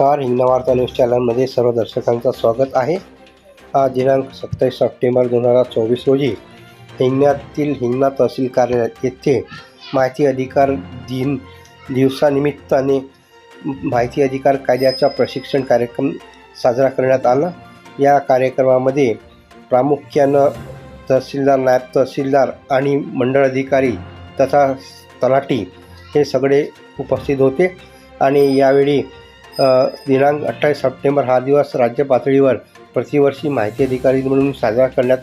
नमस्कार हिंगणवार्ता न्यूज चॅनलमध्ये सर्व दर्शकांचं स्वागत आहे. आज दिनांक सत्तावीस सप्टेंबर दोन हजार चोवीस रोजी हिंगण्यातील हिंगणा तहसील कार्यालय येथे माहिती अधिकार दिन दिवसानिमित्ताने माहिती अधिकार कायद्याचा प्रशिक्षण कार्यक्रम साजरा करण्यात आला. या कार्यक्रमामध्ये प्रामुख्यानं तहसीलदार नायब तहसीलदार आणि मंडळ अधिकारी तथा तलाठी हे सगळे उपस्थित होते. आणि यावेळी दिनांक अठ्ठावीस सप्टेंबर हा दिवस राज्य पातळीवर प्रतिवर्षी माहिती अधिकारी म्हणून साजरा करण्यात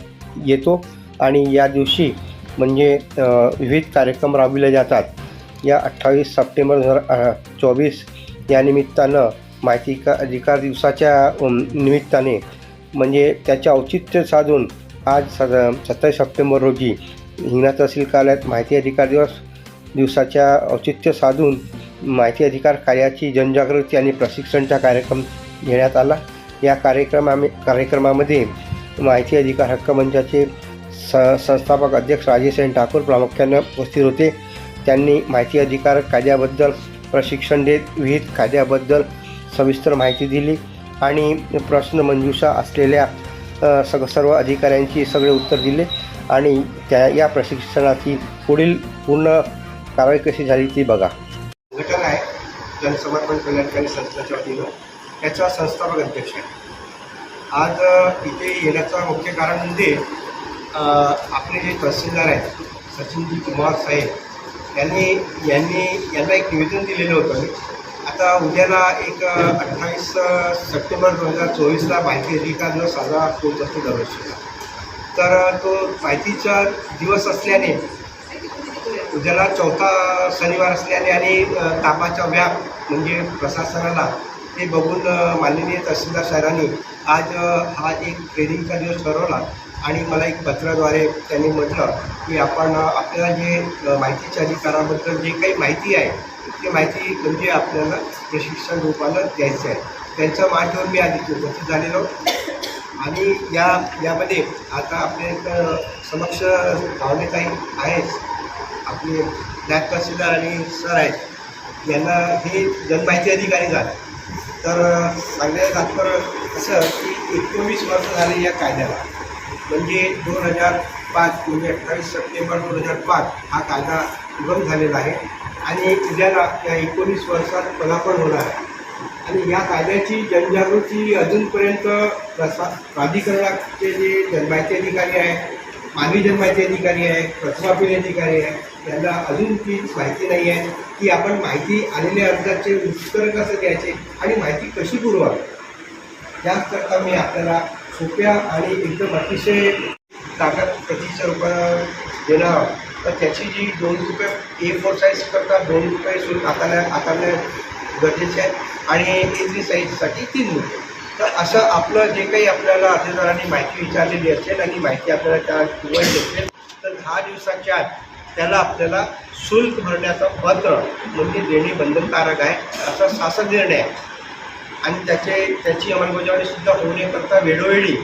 येतो आणि या दिवशी म्हणजे विविध कार्यक्रम राबविले जातात. या अठ्ठावीस सप्टेंबर दोन हजार चोवीस या निमित्तानं माहिती का अधिकार दिवसाच्या निमित्ताने म्हणजे त्याचे औचित्य साधून आज स सत्तावीस सप्टेंबर रोजी हिंगणा तहसील कार्यालयात माहिती अधिकार दिवस दिवसाच्या औचित्य साधून माहिती अधिकार कार्याची जनजागृती आणि प्रशिक्षणचा कार्यक्रम घेण्यात आला. या कार्यक्रमा कार्यक्रमामध्ये माहिती अधिकार हक्क मंचाचे स संस्थापक अध्यक्ष राजेश एन ठाकूर प्रामुख्यानं उपस्थित होते. त्यांनी माहिती अधिकार कायद्याबद्दल प्रशिक्षण देत विविध कायद्याबद्दल सविस्तर माहिती दिली आणि प्रश्नमंजुषा असलेल्या सग सर्व अधिकाऱ्यांची सगळे उत्तर दिले आणि त्या या प्रशिक्षणाची पुढील पूर्ण कारवाई कशी झाली ती बघा. संघटन आहे जनसमर्पण कल्याणकारी संस्थेच्या वतीनं. त्याचा संस्थापक अध्यक्ष आहे. आज इथे येण्याचं मुख्य कारण म्हणजे आपले जे तहसीलदार आहेत सचिनजी कुमार साहेब यांनी यांनी यांना एक निवेदन दिलेलं होतं. आता उद्याला एक अठ्ठावीस सप्टेंबर दोन हजार चोवीसला माहिती अधिकार दिवस साजरा होत असतो दरवर्षीला तर तो माहितीचा दिवस असल्याने उद्याला चौथा शनिवार असल्याने आणि तापाचा व्याप म्हणजे प्रशासनाला ते बघून माननीय तहसीलदार साहेबांनी आज हा एक ट्रेनिंगचा दिवस ठरवला आणि मला एक पत्राद्वारे त्यांनी म्हटलं की आपण आपल्याला जे माहितीच्या अधिकाराबद्दल जे काही माहिती आहे ती माहिती म्हणजे आपल्याला प्रशिक्षण रूपानं द्यायचं आहे. त्यांचं मान ठेवून मी आधी उपस्थित झालेलो आणि या यामध्ये आता आपल्या समक्ष भावनेताई आहेच आपले नायब तहसीलदार आणि सर आहेत यांना हे जनमाहिती अधिकारी झाले. तर सांगण्याचं तात्पर्य असं की एकोणवीस वर्ष झाले या कायद्याला. म्हणजे दोन हजार पाच म्हणजे अठ्ठावीस सप्टेंबर दोन हजार पाच हा कायदा उगम झालेला आहे आणि उद्याला या एकोणीस वर्षात पदार्पण होणार आहे. आणि या कायद्याची जनजागृती अजूनपर्यंत प्रसा प्राधिकरणाचे जे जनमाहिती अधिकारी आहे मानवी जनमाहिती अधिकारी आहे प्रथमापील अधिकारी आहे यांना अजून ती माहिती नाही आहे की आपण माहिती आलेल्या अर्जाचे उत्तर कसं द्यायचे आणि माहिती कशी पुरवावी? याचकरता मी आपल्याला सोप्या आणि एकदम अतिशय ताकद प्रतीच्या रूपानं देणार तर त्याची जी दोन रुपये ए फोर साईज करता दोन रुपये सुरू आकारण्या आकारण्या गरजेचे आहे आणि ए थ्री साईजसाठी तीन रुपये. तर असं आपलं जे काही आपल्याला अर्जदारांनी माहिती विचारलेली असेल आणि माहिती आपल्याला त्या किंवा असेल तर दहा दिवसाच्या आत त्याला आपल्याला शुल्क भरण्याचं पत्र म्हणजे देणे बंधनकारक आहे असा शासन निर्णय आहे. आणि त्याचे त्याची अंमलबजावणीसुद्धा होण्याकरता वेळोवेळी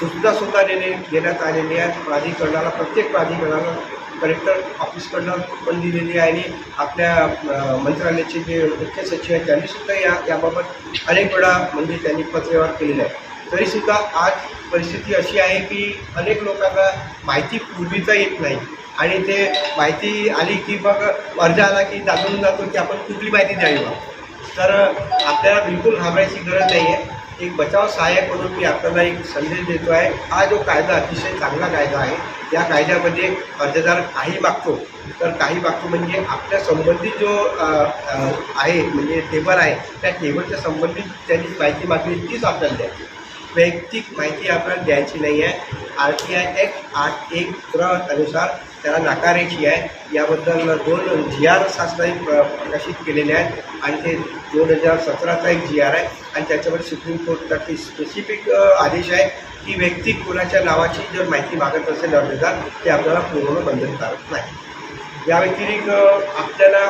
सुद्धा सुद्धा देणे देण्यात आलेली आहे. प्राधिकरणाला प्रत्येक प्राधिकरणाला कलेक्टर ऑफिसकडनं पण दिलेली आहे आणि आपल्या मंत्रालयाचे जे मुख्य सचिव आहेत त्यांनीसुद्धा या याबाबत अनेक वेळा म्हणजे त्यांनी पत्रव्यवहार केलेला आहे तरीसुद्धा आज परिस्थिती अशी आहे की अनेक लोकांना माहिती पूर्वीचा येत नाही. आणि ते माहिती आली की मग अर्ज आला की जाणून जातो की आपण कुठली माहिती द्यावी तर आपल्याला बिलकुल घाबरायची गरज नाही आहे एक बचाव सहाय्यक म्हणून मी आपल्याला एक संदेश देतो आहे. हा जो कायदा अतिशय चांगला कायदा आहे या कायद्यामध्ये अर्जदार काही मागतो तर काही मागतो म्हणजे आपल्या संबंधित जो आहे म्हणजे टेबल आहे त्या टेबलच्या संबंधित त्यांनी माहिती मागली तीच आपल्याला द्यायची. वैयक्तिक माहिती आपल्याला द्यायची नाही आहे. आर टी आय ॲक्ट आठ एक त्र त्याला नाकारायची आहे. याबद्दल दोन जी आर शासनाने प्र प्रकाशित केलेले आहेत आणि ते दोन हजार सतराचा एक जी आर आहे आणि त्याच्यामध्ये सुप्रीम कोर्टाची स्पेसिफिक आदेश आहे की व्यक्ती कोणाच्या नावाची जर माहिती मागत असेल अर्जदार ते आपल्याला पुरवणं बंधनकारक नाही. या व्यतिरिक्त आपल्याला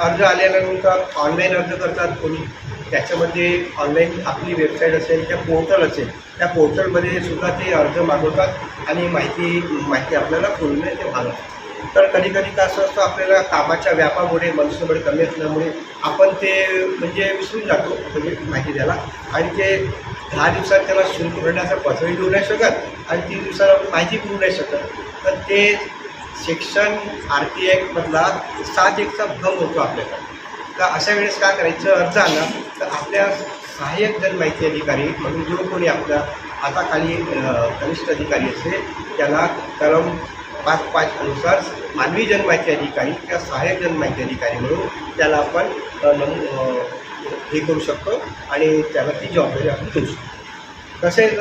अर्ज आल्यानंतर ऑनलाईन अर्ज करतात कोणी? त्याच्यामध्ये ऑनलाईन आपली वेबसाईट असेल त्या पोर्टल असेल त्या पोर्टलमध्ये सुद्धा ते अर्ज मागवतात आणि माहिती माहिती आपल्याला पूर्ण ते भाग तर कधी कधी कसं असतं आपल्याला कामाच्या व्यापामुळे मनुष्यबळ कमी असल्यामुळे आपण ते म्हणजे विसरून जातो म्हणजे माहिती द्यायला. आणि ते दहा दिवसात त्याला शुल्क भरण्याचा पत्रही देऊ नाही शकत आणि तीन दिवसाला माहिती करू नाही शकत. तर ते सेक्शन आर टी ॲक्टमधला सात एकचा भंग होतो आपल्याकडे. तर अशा वेळेस काय करायचं? अर्ज आला. तर आपल्या सहाय्यक जन माहिती अधिकारी म्हणून जो कोणी आपला हाताखाली खाली कनिष्ठ अधिकारी असेल त्याला कलम पाच पाच अनुसार मानवी जनमाहिती अधिकारी किंवा सहाय्यक जनमाहिती अधिकारी म्हणून त्याला आपण नमू हे करू शकतो आणि त्याला ती जबाबदारी आपण देऊ शकतो. तसेच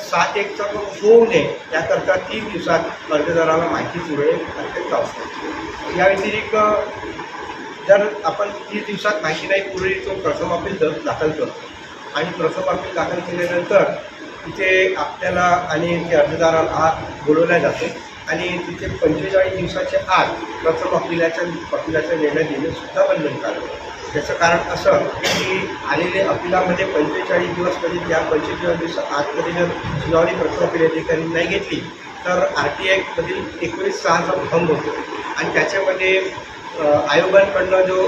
सात एकचा पण होऊ नये याकरता तीन दिवसात अर्जदाराला माहिती पुरवणे अत्यंत आवश्यक या व्यतिरिक्त जर आपण तीस दिवसात माहिती नाही पुरवली तो प्रथम अपील द- दाखल करतो. आणि प्रथम अपील दाखल केल्यानंतर तिथे आपल्याला आणि ते अर्जदाराला आत बोलवल्या जाते. आणि तिथे पंचेचाळीस दिवसाच्या आत प्रथम अपिलाच्या अपिलाचा निर्णय देणे सुद्धा बंधनकारक त्याचं कारण असं की आलेले अपिलामध्ये पंचेचाळीस दिवस कधी त्या पंचेचाळीस दिवस आतमध्ये जर सुनावणी प्रथम अपील अधिकारी नाही घेतली तर आर टी आयमधील एकोणीस सहाचा भंग होतो. आणि त्याच्यामध्ये आयोगांकडनं जो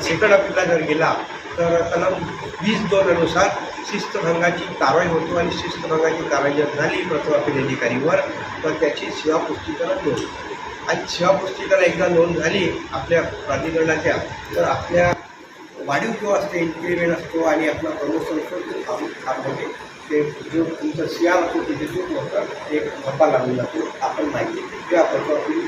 सेकंड अपीलला जर गेला तर कलम वीस दोननुसार शिस्तभंगाची कारवाई होतो आणि शिस्तभंगाची कारवाई जर झाली प्रथम अपील अधिकारीवर तर त्याची सेवा पुस्तीकरण नोंद आणि सेवा एकदा नोंद झाली आपल्या प्राधिकरणाच्या तर आपल्या वाढीव जो असते इन्क्रिमेंट असतो आणि आपला प्रमोशन असतो ते थांब थांबवते ते जो तुमचं सिया असतो तिथे जो होतं एक धप्पा लागून जातो. आपण माहिती किंवा प्रथम अपील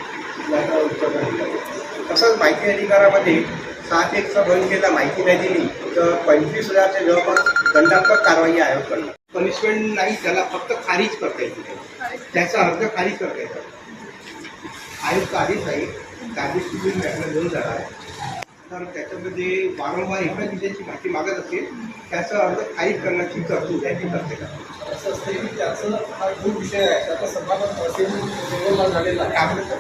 तसंच माहिती अधिकारामध्ये सात एकचा बंद केला माहिती नाही दिली तर पंचवीस हजारच्या जवळपास दंडात्मक कारवाई आयोग करणार पनिशमेंट नाही त्याला फक्त खारीज करता येते त्याचा अर्ज खारीज करता येतो आयुक्त आधीच आहे कायदेशीर तुम्ही मॅटर घेऊन जाणार तर त्याच्यामध्ये वारंवार एका विषयाची माहिती मागत असेल त्याचा अर्ज खारीज करण्याची तरतूद आहे ती करते का असं असतं की त्याचं हा जो विषय आहे त्याचा सभागत असेल झालेला आहे काय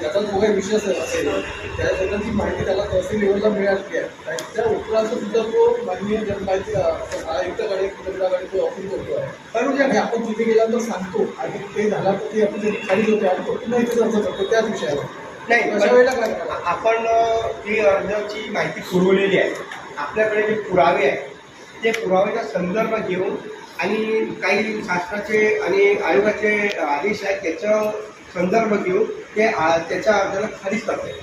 त्याचा जो काही विषय असेल त्याच्याबद्दलची माहिती त्याला तहसील लेवलला मिळाली आहे. त्या उपरांत सुद्धा तो माननीय जनमाहिती आयुक्ताकडे केंद्राकडे तो अपील करतो आहे. बरोबर आणि आपण तिथे गेल्यानंतर सांगतो आणि ते झालं तर ती आपण खाली होते आणि तो पुन्हा इथेच अर्ज करतो त्याच विषयावर. नाही अशा वेळेला काय आपण ही अर्जाची माहिती पुरवलेली आहे. आपल्याकडे जे पुरावे आहेत ते पुराव्याचा संदर्भ घेऊन आणि काही शासनाचे आणि आयोगाचे आदेश आहेत त्याचा संदर्भ घेऊन ते आ- त्याच्या अर्जाला खारीज करता येईल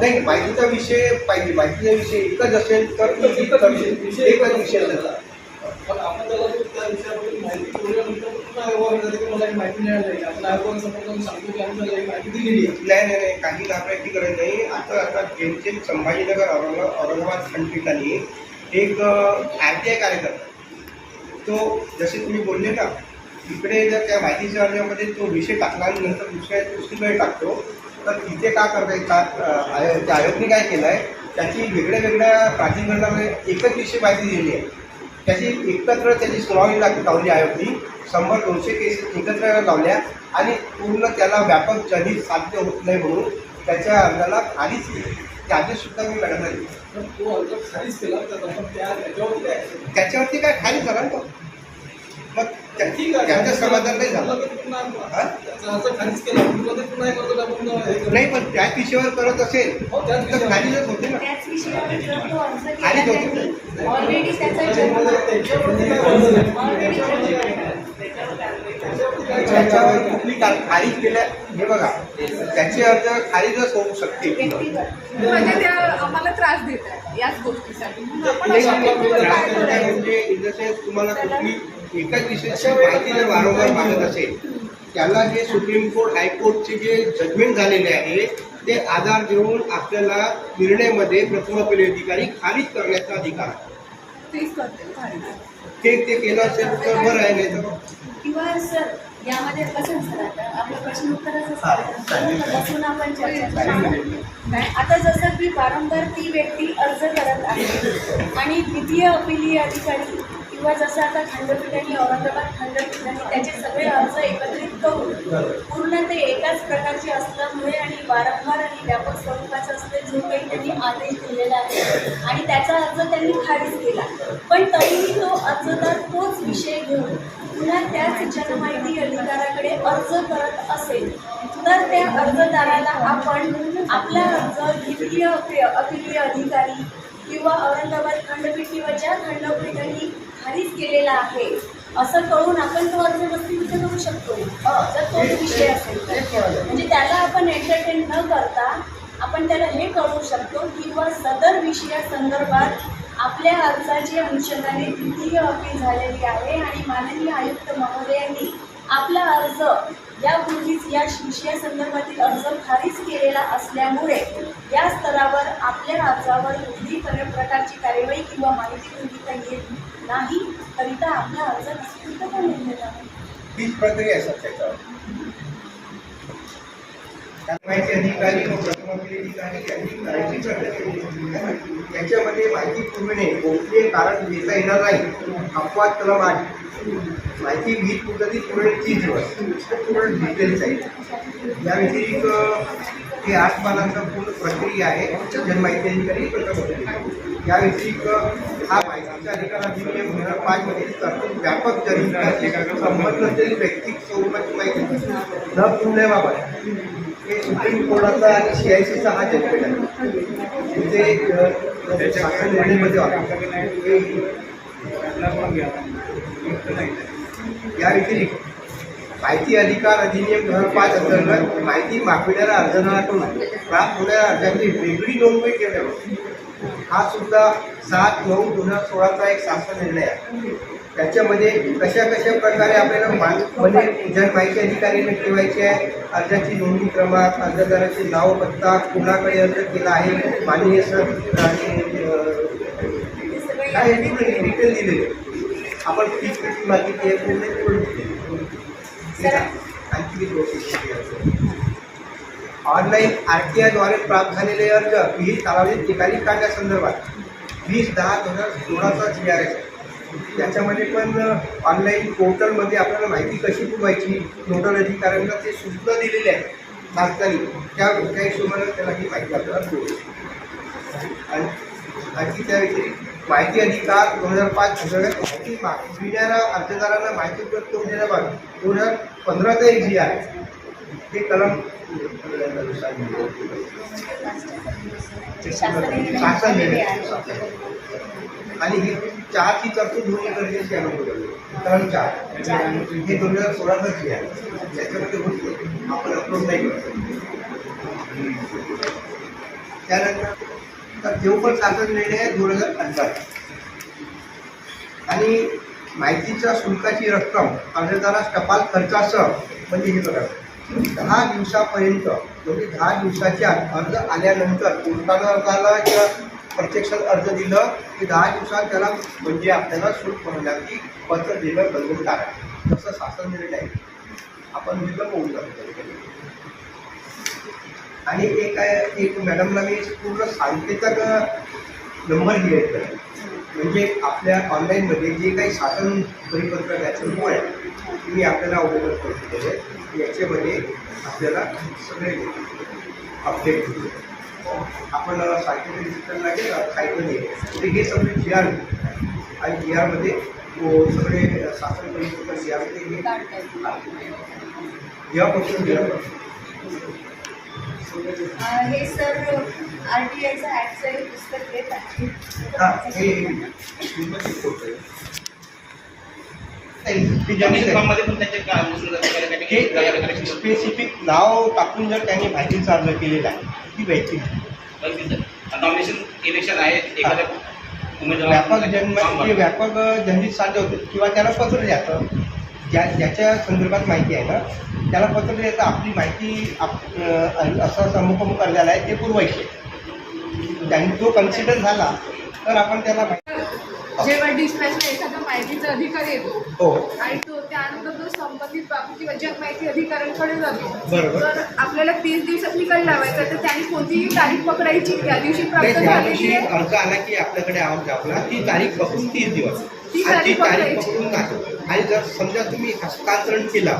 नाही माहितीचा विषय पाहिजे माहितीचा विषय एकच असेल तर एकच- विषय- नाही नाही नाही काही घाबरायची गरज नाही. आता आता जेमतेम संभाजीनगर औरंग औरंगाबाद खंडपीठाने एक आर टी आय कार्यकर्ता. तो जसे तुम्ही बोलले ना इकडे जर त्या माहितीच्या अर्जामध्ये तो विषय टाकला आणि नंतर दुसऱ्या दुसरीकडे टाकतो तर तिथे का करता येतात आयो त्या आयोगने काय केलं आहे त्याची वेगळ्या वेगळ्या प्राधिकरणामध्ये एकच विषय माहिती दिली आहे. त्याची एकत्र त्याची सुनावणी लावली आयोगनी. शंभर दोनशे केस एकत्र लावल्या आणि पूर्ण त्याला व्यापक जनी साध्य होत नाही म्हणून त्याच्या अर्जाला खालीच केली ते आदेश सुद्धा मी मॅडमला दिले. पण तो अर्ज खालीच केला तर त्या? त्याच्यावरती काय खाली करा. मग त्या- त्याचं समाधान नाही झालं. नाही पण त्याच विषयावर करत असेल तर. खालीच होते ना. खालीच होते. कुठली खारीज केल्या हे बघा. त्याचे अर्ज खारीजच होऊ शकते. म्हणजे त्या आम्हाला त्रास देत आहे याच गोष्टीसाठी. म्हणजे तुम्हाला कुठली एकाच विषयाची माहिती जर वारंवार मागत असेल त्याला जे सुप्रीम कोर्ट हायकोर्टचे जे जजमेंट झालेले आहे ते आधार घेऊन आपल्याला निर्णयमध्ये प्रथम अपील अधिकारी खारिज करण्याचा अधिकार. ते ते केलं असेल तर बरं आहे नाही तर किंवा सर यामध्ये कसं आता आपलं प्रश्न उत्तरच हा, असतं चालेल. बसून आपण चर्चा चालेल. करू. आता जसं की वारंवार ती व्यक्ती अर्ज करत आहे आणि द्वितीय अपिलीय अधिकारी किंवा जसं आता खंडपीठाने औरंगाबाद खंडपीठाने त्याचे सगळे अर्ज एकत्रित करून पूर्ण ते एकाच प्रकारचे असल्यामुळे आणि वारंवार आणि व्यापक स्वरूपाचे असते जो काही त्यांनी आदेश दिलेला आहे आणि त्याचा अर्ज त्यांनी खारिज केला. पण तरीही तो अर्जदार तोच विषय घेऊन पुन्हा त्याच जनमाहिती अधिकाराकडे अर्ज करत असेल तर त्या अर्जदाराला आपण आपला अर्ज अपि- अपीलीय अधिकारी किंवा औरंगाबाद खंडपीठ किंवा ज्या खंडपीठांनी खारिज केलेला आहे. असं कळून आपण तो अर्ज नक्कीच करू शकतो. जर तो विषय असेल तर. म्हणजे त्याला आपण एंटरटेन न करता आपण त्याला हे कळवू शकतो किंवा सदर विषयासंदर्भात आपल्या अर्जाची अनुषंगाने द्वितीय अपील झालेली आहे आणि माननीय आयुक्त महोदयांनी आपला अर्ज यापूर्वीच या विषयासंदर्भातील अर्ज खारिज केलेला असल्यामुळे या स्तरावर आपल्या अर्जावर कुठलीही पर- प्रकारची कार्यवाही किंवा माहिती देता येत नाही करिता आपला अर्ज निष्कृत करण्यात आहे. हीच प्रक्रिया आहे त्याच्यावर. माहिती अधिकारी व यांनी प्रक्रिया याच्यामध्ये माहिती पुरविणे कोणते कारण देता येणार नाही. अपवाद कलम आहे माहिती वीज मुदतीत पूर्ण तीस दिवस हे पूर्ण डिटेल्स आहे. या व्यतिरिक्त हे आठ पानांचा पूर्ण प्रक्रिया आहे. जनमाहिती अधिकारी या व्यतिरिक्त हा माहितीच्या अधिकार अधिनियम दोन हजार पाचमध्ये तरतूद व्यापक जनहिताशी संबंध असलेली व्यक्तिक स्वरूपाची माहिती न पुरण्याबाबत हे सुप्रीम कोर्टाचा आणि सी आय सीचा हा जजमेंट आहे. म्हणजे शासन निर्णयमध्ये या व्यतिरिक्त माहिती अधिकार अधिनियम दोन हजार पाच अंतर्गत माहिती मागविणाऱ्या अर्जदाराकडून प्राप्त होणाऱ्या अर्जाची वेगळी नोंदणी केल्यावर हा सुद्धा सात नऊ दोन हजार सोळाचा एक शासन निर्णय आहे. त्याच्यामध्ये कशा कशा प्रकारे आपल्याला म्हणजे जर माहिती अधिकारीने ठेवायची आहे अर्जाची नोंदणी क्रमांक अर्जदाराचे नाव पत्ता कोणाकडे अर्ज केला आहे माननीय सर आणि काय डिटेल डिटेल दिलेले आपण फी किती मागितली आहे पूर्ण दिली. आणखी ऑनलाईन आर टी आयद्वारे प्राप्त झालेले अर्ज विहित कालावधीत ठिकाणी काढण्यासंदर्भात वीस दहा दोन हजार सोळाचा जी आर एस त्याच्यामध्ये पण ऑनलाईन पोर्टलमध्ये आपल्याला माहिती कशी पुरवायची नोडल अधिकाऱ्यांना ते सूचना दिलेल्या आहेत. तात्कालिक त्या त्या त्याला ही माहिती आपल्याला पुरवली आणि आणखी त्या व्यतिरिक्त माहिती अधिकार दोन हजार पाच अंतर्गत माहिती मागविणाऱ्या अर्जदारांना माहिती उपलब्ध होण्याबाबत दोन हजार पंधराचा एक जी आहे ते कलम शासन आणि ही चारची तरतूद होणे गरजेची आहे कलम चार हे दोन हजार सोळाचा जी आहे त्याच्यामध्ये होती आपण अपलोड नाही करत त्यानंतर तर देव पण शासन निर्णय आहे दोन हजार पंधरा आणि माहितीच्या शुल्काची रक्कम अर्जदारास टपाल खर्चासह म्हणजे हे बघा दहा दिवसापर्यंत म्हणजे दहा दिवसाच्या अर्ज आल्यानंतर पोस्टानं अर्जाला किंवा प्रत्यक्षात अर्ज दिलं की दहा दिवसात त्याला म्हणजे आपल्याला शुल्क भरण्याची पत्र देणं बंधनकारक आहे. तसं शासन निर्णय आहे. आपण विलंब होऊन जातं आणि एक आहे एक मॅडमला मी पूर्ण सांकेतक नंबर दिले म्हणजे आपल्या ऑनलाईनमध्ये जे काही शासन परिपत्रक आहे संपूर्ण आहे मी आपल्याला अवेलेबल करून दिलेले याच्यामध्ये आपल्याला सगळे अपडेट होते आपण सायकोलॉजी डिजिटलला गेलं खायचं तर हे सगळे जी आर आणि जी आरमध्ये सगळे शासन परिपत्रक जी आरमध्ये हे जेव्हापासून जेव्हा अं, हे सर आर टी आयचं हे पुस्तक देत आहे. हा हे हे स्पेसिफिक नाव टाकून जर त्यांनी माहितीचा अर्ज केलेला आहे ती व्यक्ती नॉमिनेशन इलेक्शन आहे. एखाद्या व्यापक जन्म. व्यापक जनहित साध्य होते किंवा त्याला पत्र द्यायचं. ज्या ज्याच्या संदर्भात माहिती आहे ना त्याला पत्र द्यायचं आपली माहिती आप असं समुखमुख अर्जाला आहे ते पुरवायचे. त्यांनी तो कन्सिडर झाला तर आपण त्याला जेव्हा डिस्पॅचला एखादा माहितीचा अधिकारी येतो हो. आणि तो त्यानंतर तो संबंधित बाबू किंवा जग माहिती अधिकाऱ्यांकडे जातो. बरोबर. तर आपल्याला तीस दिवसात निकाल लावायचा तर त्यांनी कोणतीही तारीख पकडायची त्या दिवशी प्राप्त त्या झालेली अर्ज आला की आपल्याकडे आवाज आपला ती तारीख बघून तीस दिवस. ती तारीख. पकडून जातो आणि जर समजा तुम्ही हस्तांतरण केलं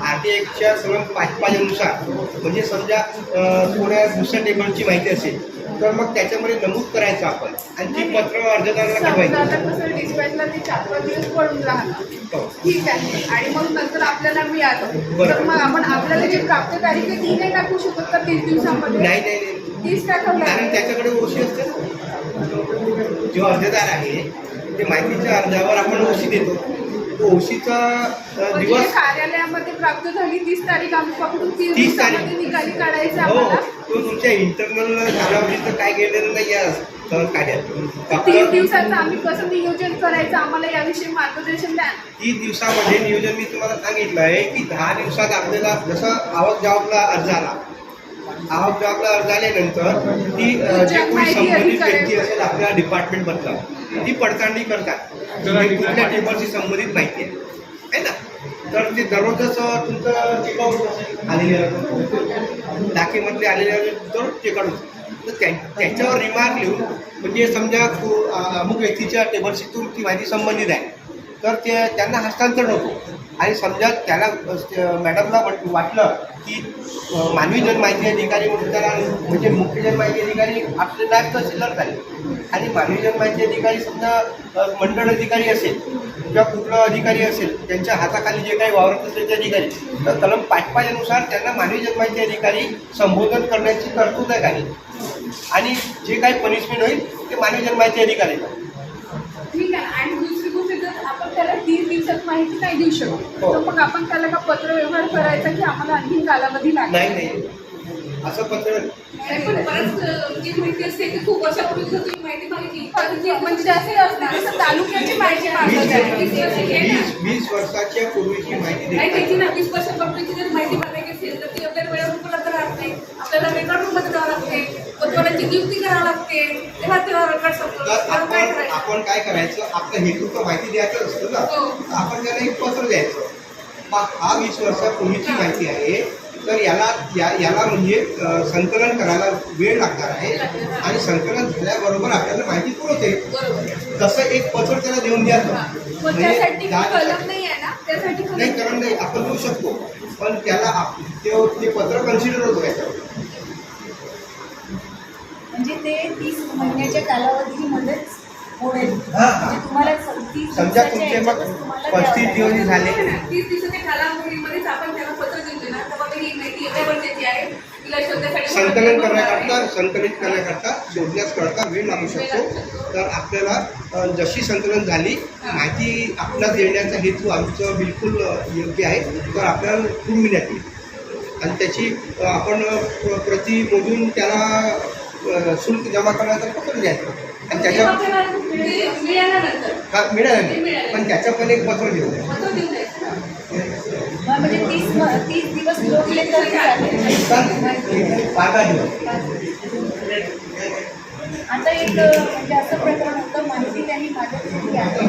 आर टी एकच्या कलम पाच पाचनुसार म्हणजे समजा कोण्या दुसऱ्या टेबलची माहिती असेल तर मग त्याच्यामध्ये नमूद करायचं आपण. आणि ती पत्र अर्जदाराला समजा कळवायची आता कसं डिस्पॅचला ते चार पाच दिवस पडून राहणार. हो. ठीक आहे. आणि मग नंतर आपल्याला मिळालं. तर मग आपण आपल्याला जी प्राप्त तारीख आहे ती नाही टाकू शकत का तीस दिवसामध्ये? नाही नाही तीस टाकावं कारण त्याच्याकडे ओशी असते ना. जो अर्जदार आहे ते माहितीच्या अर्जावर आपण ओशी देतो. ओशीचा म्हणजे दिवस कार्यालयामध्ये प्राप्त झाली तीस तारीख आम्ही पकडून तीस 30 तारीख. निकाली काढायचं हो तो तुमच्या इंटरनल कालावधीचं काय गेलेलं नाही या तीस दिवसाचं आम्ही कसं नियोजन करायचं आम्हाला याविषयी मार्गदर्शन द्या तीस दिवसामध्ये नियोजन मी तुम्हाला सांगितलं आहे की दहा दिवसात आपल्याला जसं आवक जॉबला अर्ज आला आवक जॉबला अर्ज आल्यानंतर ती जे कोणी संबंधित व्यक्ती असेल आपल्या डिपार्टमेंटमधलं ती पडताळणी करतात. तुम्ही कुठल्या टेबलची संबंधित माहिती आहे. है ना? तर ते दररोजच तुमचं चेकआउट आलेले टाकीमधले आलेले दररोज चेकआउट. तर त्या त्याच्यावर रिमार्क लिहून म्हणजे समजा अमुक व्यक्तीच्या टेबलशीतून ती माहिती संबंधित आहे. तर ते त्यांना हस्तांतरण होतो आणि समजा त्याला मॅडमला वाट- वाटलं की मानवी जनमाहिती अधिकारी म्हणून त्याला म्हणजे मुख्य जनमाहिती अधिकारी आपले नायब तहसीलदार झाले. आणि मानवी जनमाहिती अधिकारी समजा मंडळ अधिकारी असेल किंवा कुठला अधिकारी असेल त्यांच्या हाताखाली जे काही वावरत असेल ते अधिकारी. तर कलम पाच पाचनुसार त्यांना मानवी जन माहिती अधिकारी संबोधन करण्याची तरतूद आहे काही. आणि जे काही पनिशमेंट होईल ते मानवी जन माहिती अधिकारी ठीक आहे. तीस दिवसात माहिती नाही देऊ शकत. हो. तर मग आपण त्याला का पत्र व्यवहार करायचा की आम्हाला आणखी कालावधी लागेल? असं पत्र नाही, पण बरंच जी माहिती असते ती खूप वर्षापूर्वी तुम्ही माहिती मागितली. म्हणजे असे असते जसं तालुक्याची माहिती वीस वीस वर्षाच्या पूर्वीची माहिती नाही त्याची ना वीस वर्षापूर्वीची जर माहिती मागायची असेल तर ती आपल्याला वेळेवर उपलब्ध राहत नाही. आपल्याला रेकॉर्ड रूममध्ये जावं लागते. कोतवालांची नियुक्ती करावं लागते. तेव्हा तेव्हा रेकॉर्ड संपतो आपण काय करायचं? आपल्या हेतू तर माहिती द्यायचं असतं ना. हो. तर आपण त्याला एक पत्र द्यायचं. हा वीस वर्षापूर्वीची माहिती आहे. तर याला या याला म्हणजे संकलन करायला वेळ लागणार आहे. आणि संकलन झाल्याबरोबर आपल्याला माहिती पुरवते बरोबर तसं एक पत्र त्याला देऊन द्यायचं मग म्हणजे नाही आहे ना? त्यासाठी नाही कलम कारण नाही. आपण देऊ शकतो. पण त्याला आप- ते ते पत्र कन्सिडर होतं याच्यावर म्हणजे ते तीस महिन्याच्या कालावधीमध्येच म्हणजे समजा तुमचे मग पस्तीस. दिवस झाले. तीस दिवसाच्या कालावधीमध्येच आपण त्याला पत्र दिले ना तर बाबा ही माहिती आहे. संकलन करण्याकरता संकलित करण्याकरता शोधण्यास करता वेळ लागू शकतो. तर आपल्याला जशी संकलन झाली माहिती आपल्याला देण्याचा हेतू आमचं बिलकुल योग्य आहे. तर आपल्याला खूप मिळण्यात येईल आणि त्याची आपण अ, प्र- प्रति मोजून त्याला शुल्क जमा करण्याचं पत्र द्यायचं. आणि त्याच्या हा मिळालं नाही पण त्याचं पण एक पत्र देऊ म्हणजे तीस दिवस लोकले तरी चालेल. आता एक म्हणजे असं प्रकरण होतं माहिती त्यांनी आहे.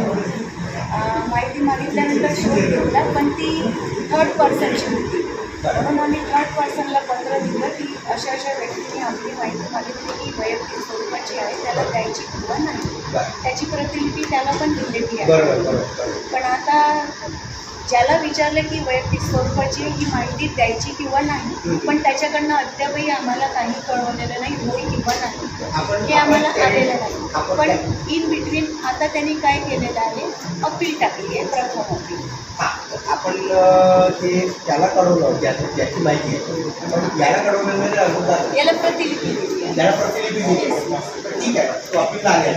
माहिती मागितल्यानंतर शोध घेतला पण ती थर्ड पर्सनची होती. म्हणून आम्ही थर्ड पर्सनला पत्र दिलं की अशा अशा व्यक्तीने आपली माहिती मागितली की वैयक्तिक स्वरूपाची आहे त्याला द्यायची किंवा नाही. त्याची प्रतिलिपी त्याला पण दिलेली आहे. पण आता ज्याला विचारलं की वैयक्तिक स्वरूपाची ही माहिती द्यायची किंवा नाही पण त्याच्याकडनं अद्यापही आम्हाला काही कळवलेलं नाही होय किंवा नाही हे आम्हाला आलेलं नाही. पण इन बिटवीन आता त्यांनी काय केलेलं आहे? अपील टाकली आहे प्रथम अपील. हा, आपण ते त्याला कळवलं ज्या ज्याची माहिती आहे पण याला कळवलं नाही. अगोदर याला प्रतिलिपी त्याला प्रतिलिपी दिली ठीक आहे. तो ऑफिसला आले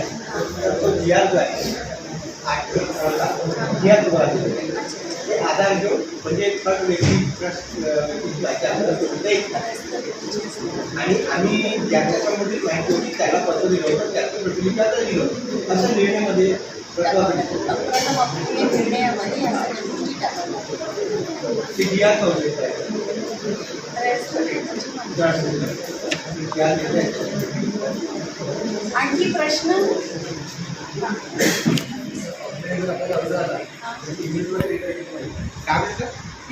तर तो जी आर जो आहे जी आर तुम्हाला दिलेला आहे. ते आधार घेऊन म्हणजे थर्ड व्यक्ती ट्रस्ट व्यक्तीची माहिती आपल्याला करून देईल आणि आम्ही संबंधित माहिती होती त्याला पत्र दिलं होतं त्याचं प्रतिलिपी आता दिलं. असं निर्णयामध्ये आणखी प्रश्न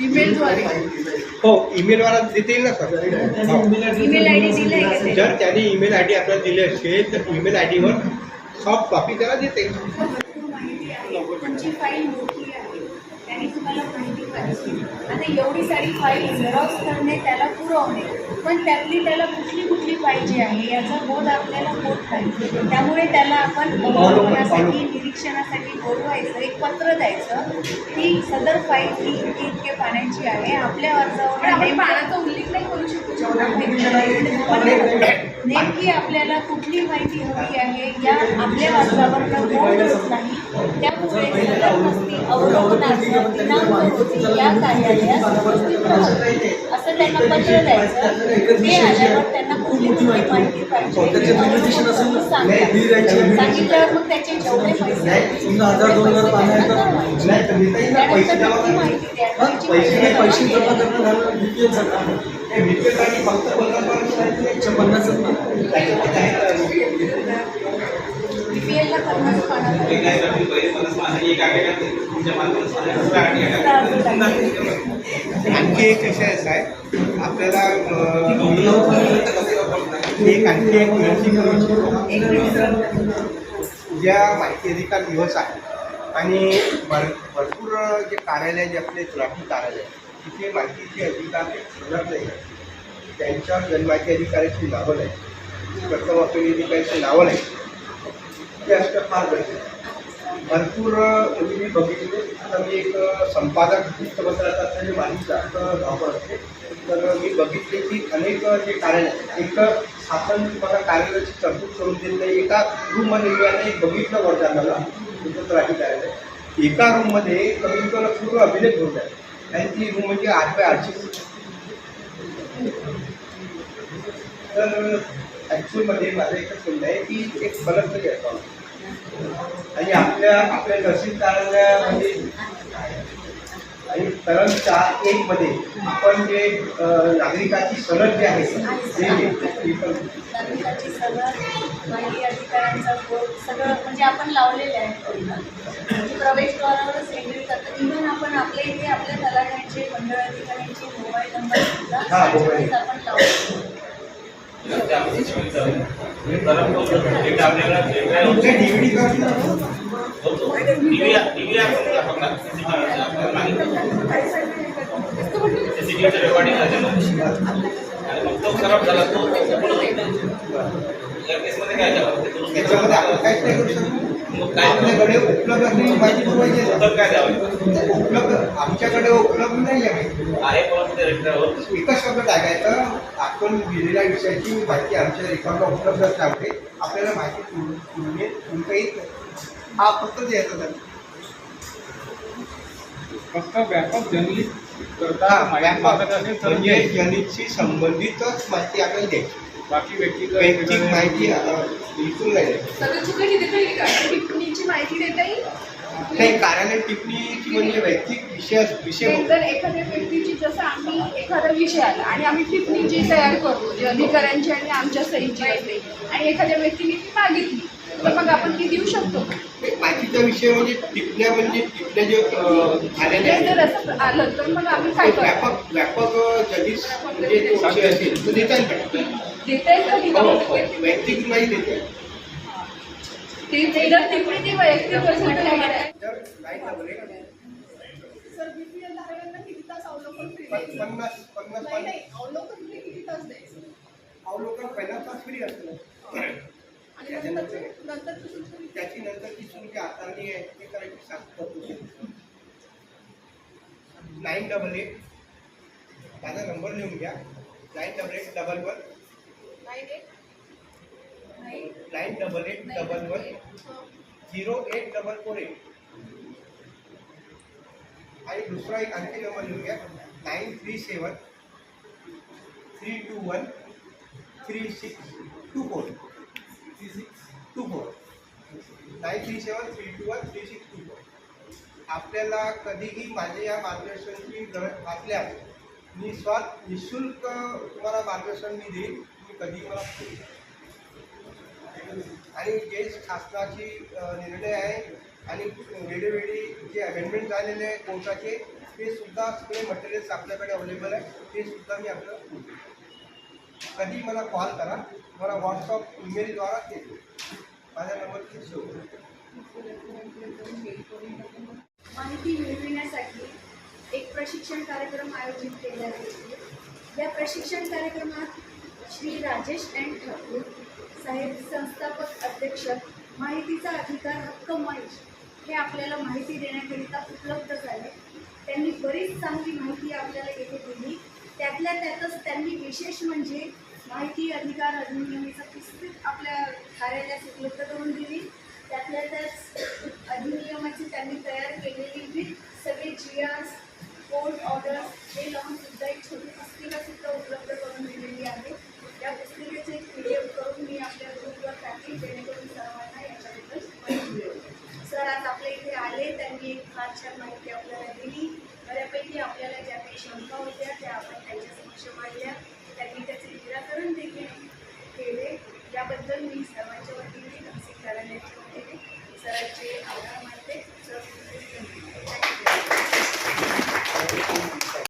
ईमेलद्वारे हो ईमेलवाला देता येईल ना सर हो. ईमेल आय डी दिला आहे? जर त्याने ईमेल आय डी आपल्याला दिली असेल तर ईमेल आय डीवर सॉफ्ट कॉपी त्याला देते तुमची फाईल मोठी आहे त्याने तुम्हाला माहिती पाहिजे. आता एवढी सारी फाईल झेरॉक्स करणे त्याला पुरवणे पण त्यातली त्याला कुठली कुठली पाहिजे आहे याचा बोध आपल्याला होत नाही. त्यामुळे त्याला आपण अवलोकनासाठी निरीक्षणासाठी बोलवायचं एक पत्र द्यायचं की सदर फाईल ही इतकी इतके पाण्याची आहे आपल्या अर्जावर आपण पाण्याचा उल्लेख नाही करू शकतो. नेमकी आपल्याला कुठली माहिती हवी आहे या आपल्या अर्जावर नोंदच नाही. त्यामुळे दिनांक रोजी या राहावं. असं त्यांना पत्र द्यायचं. आल्यावर त्यांना कुठली कुठली माहिती पाहिजे? ते अवलोकन सांगा. सांगितल्यावर मग त्याचे जेवढे पैसे जमा. करणं झालं फक्त ना पन्नास पानं आणखी एक विषय असा आहे. आपल्याला एक आणखी एक विनंती करू इच्छितो. उद्या माहिती अधिकार दिवस आहे आणि भर भरपूर जे कार्यालय जे आपले ग्रामीण कार्यालय तिथे माहितीचे अधिकार उपलब्ध नाही. त्यांच्या जनमाहिती अधिकाऱ्याची नावं नाही. प्रथम आपली अधिकाऱ्याची नावं नाही. ही असणं फार गरजेची भरपूर म्हणजे मी बघितले. आता मी एक संपादक वृत्तपत्राचा असल्याने माझी जास्त धावपळ असते तर मी बघितले की अनेक जे कार्यालय एक शासन तुम्हाला कार्यालयाची तरतूद करून देत नाही एका रूममध्ये मी एक बघितलं वरच्या मला वृत्तपत्राची कार्यालय एका रूममध्ये कमीत कमी पूर्ण अभिलेख होत आहे आणि ती रूम म्हणजे आठ बाय आठशे तर ॲक्च्युअलमध्ये माझं एकच म्हणणं आहे की एक तरी असावा आणि आपल्या आपल्या तहसीलदारांमध्ये आणि कलम चार एक मध्ये आपण जे नागरिकाची सनद जी आहे सगळं म्हणजे आपण लावलेलं आहे. म्हणजे प्रवेशद्वारावरच करतात. इव्हन आपण आपल्या इथे आपल्या तलाठ्यांचे मंडळ अधिकाऱ्यांचे मोबाईल नंबर सुद्धा आपण लावतो त्यामध्ये शिकवलं जाईल. परत एकदा आपल्याला वेगळ्या तुमचे डीव्हीडी कार्ड होतो. टीव्ही टीव्ही आपण दाखवणार. CCTV चं recording आहे त्यामध्ये. आणि मग तो खराब झाला तो पूर्ण होईल. या केसमध्ये काय झालं? त्याच्यामध्ये आपण काहीच नाही करू शकतो आपल्याकडे उपलब्ध असलेली माहिती पुरवायची काय द्यावं? उपलब्ध आमच्याकडे उपलब्ध नाही आहे. एकच शब्द टाकायचं आपण दिलेल्या विषयाची माहिती आमच्या रेकॉर्डला उपलब्ध असल्यामुळे आपल्याला माहिती येत नाही. हा फक्त द्यायचा फक्त व्यापक जनली हा, व्यापक म्हणजे गणितशी संबंधितच माहिती आपल्याला द्यायची. बाकी व्यक्तिगत वैयक्तिक माहिती बिलकुल नाही टिप्पणीची माहिती देता येईल? नाही कार्यालय टिप्पणीची म्हणजे वैयक्तिक विषय विषय ते जर एखाद्या व्यक्तीची जसं आम्ही एखादा विषय आला आणि आम्ही टिप्पणी जी तयार करतो जी अधिकाऱ्यांची आणि आमच्या सहीची असते आणि एखाद्या व्यक्तीने ती मागितली तर मग आपण ती देऊ शकतो बाकीचा विषय म्हणजे टिपण्या म्हणजे टिपण्या जे ते जर असं आलं तर मग आम्ही काय करतो? व्यापक व्यापक जनीस म्हणजे असेल तर देता येईल? देता येईल. वैयक्तिक नाही देते. ती जर ती वैयक्तिक पन्नास पन्नास अवलोकन पहिला तास फ्री असतं. त्याची नंतर ती हाताने आहे ते करायची नाईन डबल एट माझा नंबर लिहून घ्या. Nine double eight double one nine double eight double one zero eight double four eight आणि दुसरा एक आणखी नंबर लिहून घ्या nine three seven three two one three six two four three six two four nine three seven three two one three six two four आपल्याला कधीही माझ्या या मार्गदर्शनाची गरज असल्यास मी स्वत निशुल्क तुम्हाला मार्गदर्शन मी देईन. कधी मला आणि जे शासनाची निर्णय आहे. आणि वेळोवेळी जे अमेंडमेंट झालेले आहे कोर्टाचे ते सुद्धा सगळे मटेरियल्स आपल्याकडे अवेलेबल आहे. ते सुद्धा मी आपलं कधी मला कॉल करा. मला व्हॉट्सअप ईमेलद्वारा ते माझ्या नंबर शो माहिती मिळविण्यासाठी एक प्रशिक्षण कार्यक्रम आयोजित केला जातो या प्रशिक्षण कार्यक्रमात श्री राजेश एन ठाकूर साहेब संस्थापक अध्यक्ष माहितीचा अधिकार हक्क मंच हे आपल्याला माहिती देण्याकरिता उपलब्ध झाले. त्यांनी बरीच चांगली माहिती आपल्याला येथे दिली. त्यातल्या त्यातच त्यांनी विशेष म्हणजे माहिती अधिकार अधिनियमाचं विस्तृत आपल्या कार्यालयात उपलब्ध